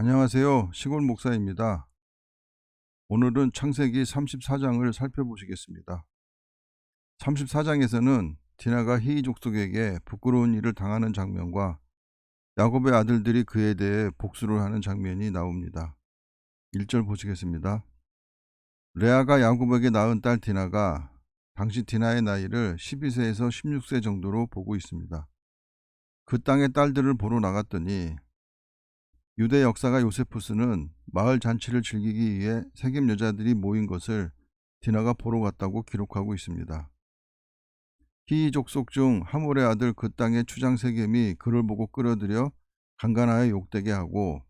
안녕하세요. 시골 목사입니다. 오늘은 창세기 34장을 살펴보시겠습니다. 34장에서는 디나가 히이 족속에게 부끄러운 일을 당하는 장면과 야곱의 아들들이 그에 대해 복수를 하는 장면이 나옵니다. 1절 보시겠습니다. 레아가 야곱에게 낳은 딸 디나가 당시 디나의 나이를 12세에서 16세 정도로 보고 있습니다. 그 땅의 딸들을 보러 나갔더니 유대 역사가 요세푸스는 마을 잔치를 즐기기 위해 세겜 여자들이 모인 것을 디나가 보러 갔다고 기록하고 있습니다. 히이 족속 중 하몰의 아들 그 땅의 추장 세겜이 그를 보고 끌어들여 강간하여 욕되게 하고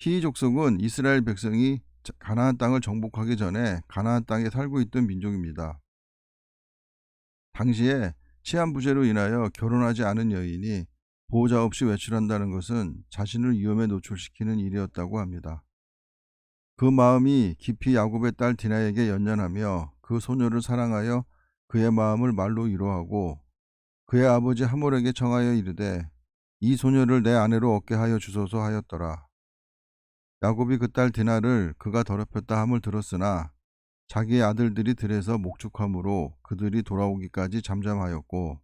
히이 족속은 이스라엘 백성이 가나안 땅을 정복하기 전에 가나안 땅에 살고 있던 민족입니다. 당시에 치안 부재로 인하여 결혼하지 않은 여인이 보호자 없이 외출한다는 것은 자신을 위험에 노출시키는 일이었다고 합니다. 그 마음이 깊이 야곱의 딸 디나에게 연연하며 그 소녀를 사랑하여 그의 마음을 말로 위로하고 그의 아버지 하몰에게 정하여 이르되 이 소녀를 내 아내로 얻게 하여 주소서 하였더라. 야곱이 그 딸 디나를 그가 더럽혔다 함을 들었으나 자기의 아들들이 들에서 목축함으로 그들이 돌아오기까지 잠잠하였고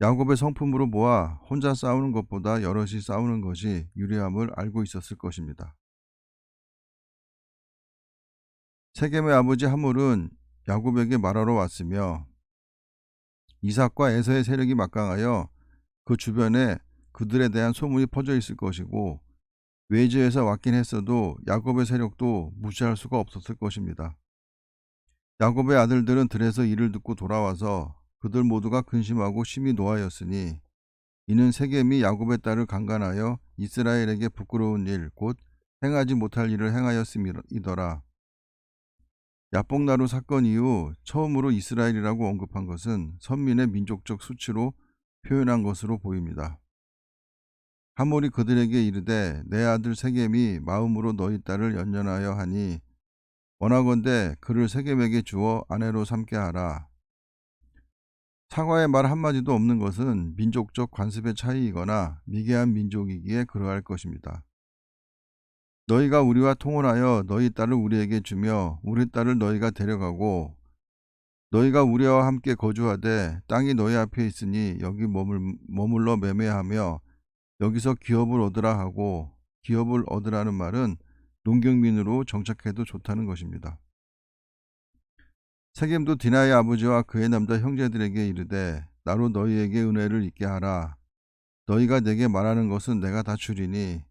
야곱의 성품으로 모아 혼자 싸우는 것보다 여럿이 싸우는 것이 유리함을 알고 있었을 것입니다. 세겜의 아버지 하물은 야곱에게 말하러 왔으며 이삭과 에서의 세력이 막강하여 그 주변에 그들에 대한 소문이 퍼져 있을 것이고 외지에서 왔긴 했어도 야곱의 세력도 무시할 수가 없었을 것입니다. 야곱의 아들들은 들에서 이를 듣고 돌아와서 그들 모두가 근심하고 심히 노하였으니 이는 세겜이 야곱의 딸을 강간하여 이스라엘에게 부끄러운 일 곧 행하지 못할 일을 행하였음이더라. 야뽕나루 사건 이후 처음으로 이스라엘이라고 언급한 것은 선민의 민족적 수치로 표현한 것으로 보입니다. 하몰이 그들에게 이르되 내 아들 세겜이 마음으로 너희 딸을 연연하여 하니 원하건대 그를 세겜에게 주어 아내로 삼게 하라. 사과의 말 한마디도 없는 것은 민족적 관습의 차이이거나 미개한 민족이기에 그러할 것입니다. 너희가 우리와 통혼하여 너희 딸을 우리에게 주며 우리 딸을 너희가 데려가고 너희가 우리와 함께 거주하되 땅이 너희 앞에 있으니 여기 머물, 머물러 매매하며 여기서 기업을 얻으라 하고 기업을 얻으라는 말은 농경민으로 정착해도 좋다는 것입니다. 세겜도 디나의 아버지와 그의 남자 형제들에게 이르되 나로 너희에게 은혜를 있게 하라. 너희가 내게 말하는 것은 내가 다 주리니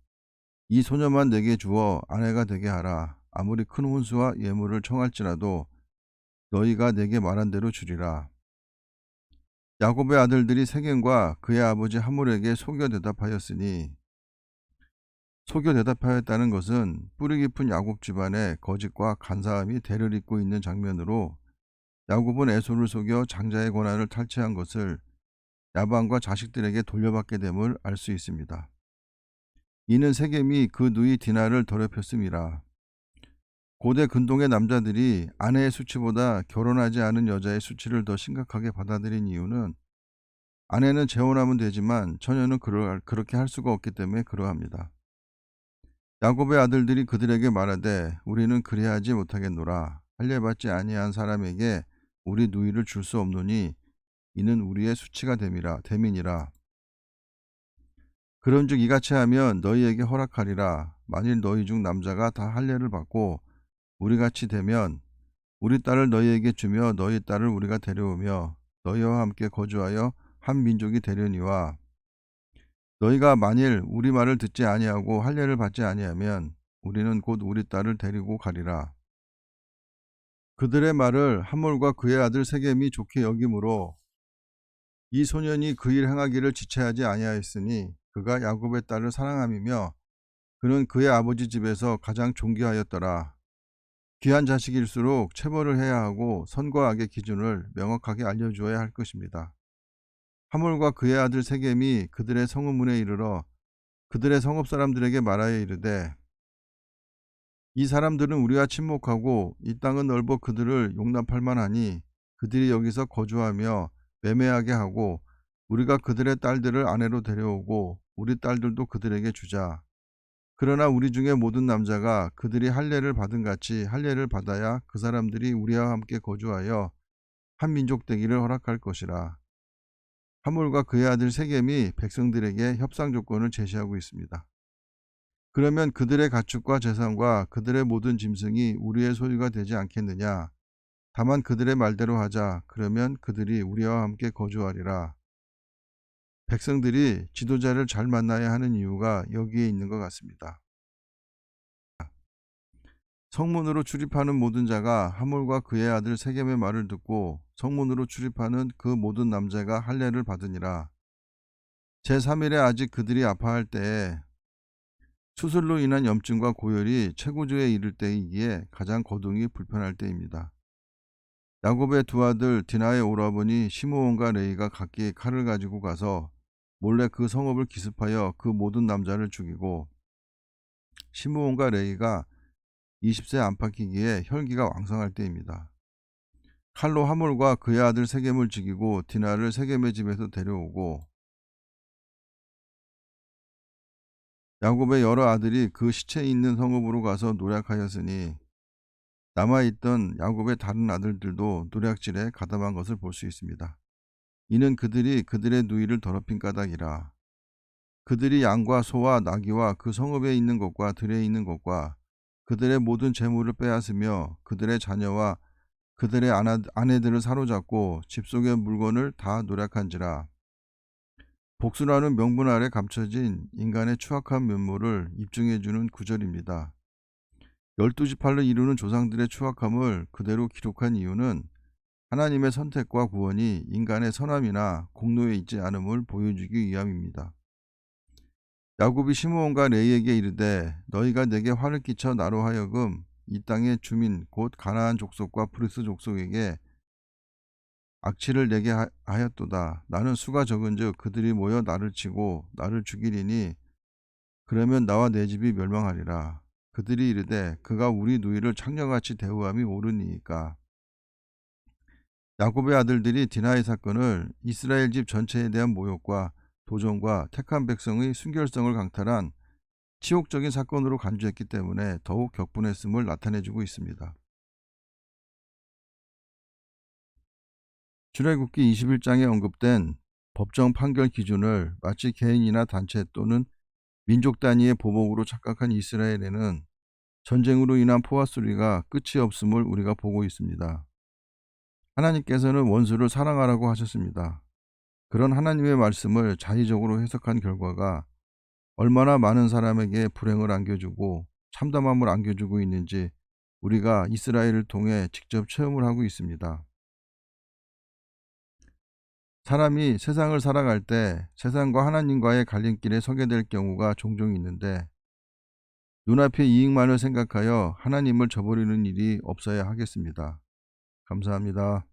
이 소녀만 내게 주어 아내가 되게 하라. 아무리 큰 혼수와 예물을 청할지라도 너희가 내게 말한 대로 주리라. 야곱의 아들들이 세겜과 그의 아버지 하몰에게 속여 대답하였으니 속여 대답하였다는 것은 뿌리 깊은 야곱 집안의 거짓과 간사함이 대를 잇고 있는 장면으로 야곱은 에소를 속여 장자의 권한을 탈취한 것을 야방과 자식들에게 돌려받게 됨을 알 수 있습니다. 이는 세겜이 그 누이 디나를 더럽혔음이라. 고대 근동의 남자들이 아내의 수치보다 결혼하지 않은 여자의 수치를 더 심각하게 받아들인 이유는 아내는 재혼하면 되지만 처녀는 그렇게 할 수가 없기 때문에 그러합니다. 야곱의 아들들이 그들에게 말하되 우리는 그리하지 못하겠노라 할례받지 아니한 사람에게 우리 누이를 줄 수 없노니 이는 우리의 수치가 됨이라 됨이니라 그런즉 이같이 하면 너희에게 허락하리라 만일 너희 중 남자가 다 할례를 받고 우리같이 되면 우리 딸을 너희에게 주며 너희 딸을 우리가 데려오며 너희와 함께 거주하여 한 민족이 되려니와 너희가 만일 우리 말을 듣지 아니하고 할례를 받지 아니하면 우리는 곧 우리 딸을 데리고 가리라. 그들의 말을 하몰과 그의 아들 세겜이 좋게 여김으로 이 소년이 그 일 행하기를 지체하지 아니하였으니 그가 야곱의 딸을 사랑함이며 그는 그의 아버지 집에서 가장 존귀하였더라. 귀한 자식일수록 체벌을 해야 하고 선과 악의 기준을 명확하게 알려주어야 할 것입니다. 하몰과 그의 아들 세겜이 그들의 성읍문에 이르러 그들의 성읍 사람들에게 말하여 이르되 이 사람들은 우리와 친목하고 이 땅은 넓어 그들을 용납할 만하니 그들이 여기서 거주하며 매매하게 하고 우리가 그들의 딸들을 아내로 데려오고 우리 딸들도 그들에게 주자. 그러나 우리 중에 모든 남자가 그들이 할례를 받은 같이 할례를 받아야 그 사람들이 우리와 함께 거주하여 한 민족 되기를 허락할 것이라. 하몰과 그의 아들 세겜이 백성들에게 협상 조건을 제시하고 있습니다. 그러면 그들의 가축과 재산과 그들의 모든 짐승이 우리의 소유가 되지 않겠느냐? 다만 그들의 말대로 하자. 그러면 그들이 우리와 함께 거주하리라. 백성들이 지도자를 잘 만나야 하는 이유가 여기에 있는 것 같습니다. 성문으로 출입하는 모든 자가 하몰과 그의 아들 세겜의 말을 듣고 성문으로 출입하는 그 모든 남자가 할례를 받으니라. 제3일에 아직 그들이 아파할 때에 수술로 인한 염증과 고열이 최고조에 이를 때이기에 가장 거동이 불편할 때입니다. 야곱의 두 아들 디나의 오라버니 시므온과 레이가 각기 칼을 가지고 가서 몰래 그 성읍을 기습하여 그 모든 남자를 죽이고 시므온과 레이가 20세 안팎이기에 혈기가 왕성할 때입니다. 칼로 하몰과 그의 아들 세겜을 죽이고 디나를 세겜의 집에서 데려오고 야곱의 여러 아들이 그 시체 있는 성읍으로 가서 노략하였으니 남아있던 야곱의 다른 아들들도 노략질에 가담한 것을 볼 수 있습니다. 이는 그들이 그들의 누이를 더럽힌 까닭이라. 그들이 양과 소와 나귀와 그 성읍에 있는 것과 들에 있는 것과 그들의 모든 재물을 빼앗으며 그들의 자녀와 그들의 아내들을 사로잡고 집 속의 물건을 다 노략한지라. 복수라는 명분 아래 감춰진 인간의 추악한 면모를 입증해주는 구절입니다. 열두 지팔로 이루는 조상들의 추악함을 그대로 기록한 이유는 하나님의 선택과 구원이 인간의 선함이나 공로에 있지 않음을 보여주기 위함입니다. 야곱이 시므온과 레이에게 이르되 너희가 내게 화를 끼쳐 나로 하여금 이 땅의 주민 곧 가나안 족속과 브리스 족속에게 악취를 내게 하였도다. 나는 수가 적은즉 그들이 모여 나를 치고 나를 죽이리니 그러면 나와 내 집이 멸망하리라. 그들이 이르되 그가 우리 누이를 창녀같이 대우함이 옳으니까. 야곱의 아들들이 디나의 사건을 이스라엘 집 전체에 대한 모욕과 도전과 택한 백성의 순결성을 강탈한 치욕적인 사건으로 간주했기 때문에 더욱 격분했음을 나타내주고 있습니다. 출애굽기 21장에 언급된 법정 판결 기준을 마치 개인이나 단체 또는 민족 단위의 보복으로 착각한 이스라엘에는 전쟁으로 인한 포화 소리가 끝이 없음을 우리가 보고 있습니다. 하나님께서는 원수를 사랑하라고 하셨습니다. 그런 하나님의 말씀을 자의적으로 해석한 결과가 얼마나 많은 사람에게 불행을 안겨주고 참담함을 안겨주고 있는지 우리가 이스라엘을 통해 직접 체험을 하고 있습니다. 사람이 세상을 살아갈 때 세상과 하나님과의 갈림길에 서게 될 경우가 종종 있는데 눈앞의 이익만을 생각하여 하나님을 저버리는 일이 없어야 하겠습니다. 감사합니다.